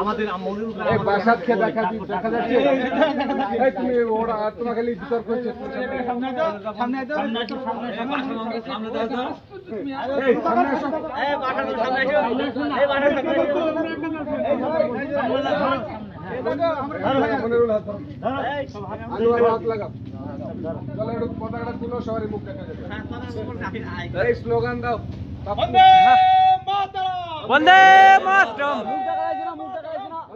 আমাদের খেয়ে দেখা দেখা যাচ্ছে। তুমি ওরা খালি বিতর্ক হচ্ছে পতাকাটা তুলো সবারই মুখ দেখা যাবে। স্লোগান দাও। বন্দে মাতরম।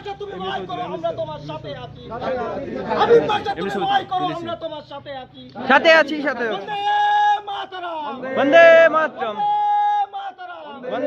হাবিব তুমি লড়াই করো আমরা তোমার সাথে আছি। হাবিব মাস্টার তুমি লড়াই করো আমরা তোমার সাথে আছি। সাথে আছি সাথে। বন্দে মাতরম। বন্দে মাতরম।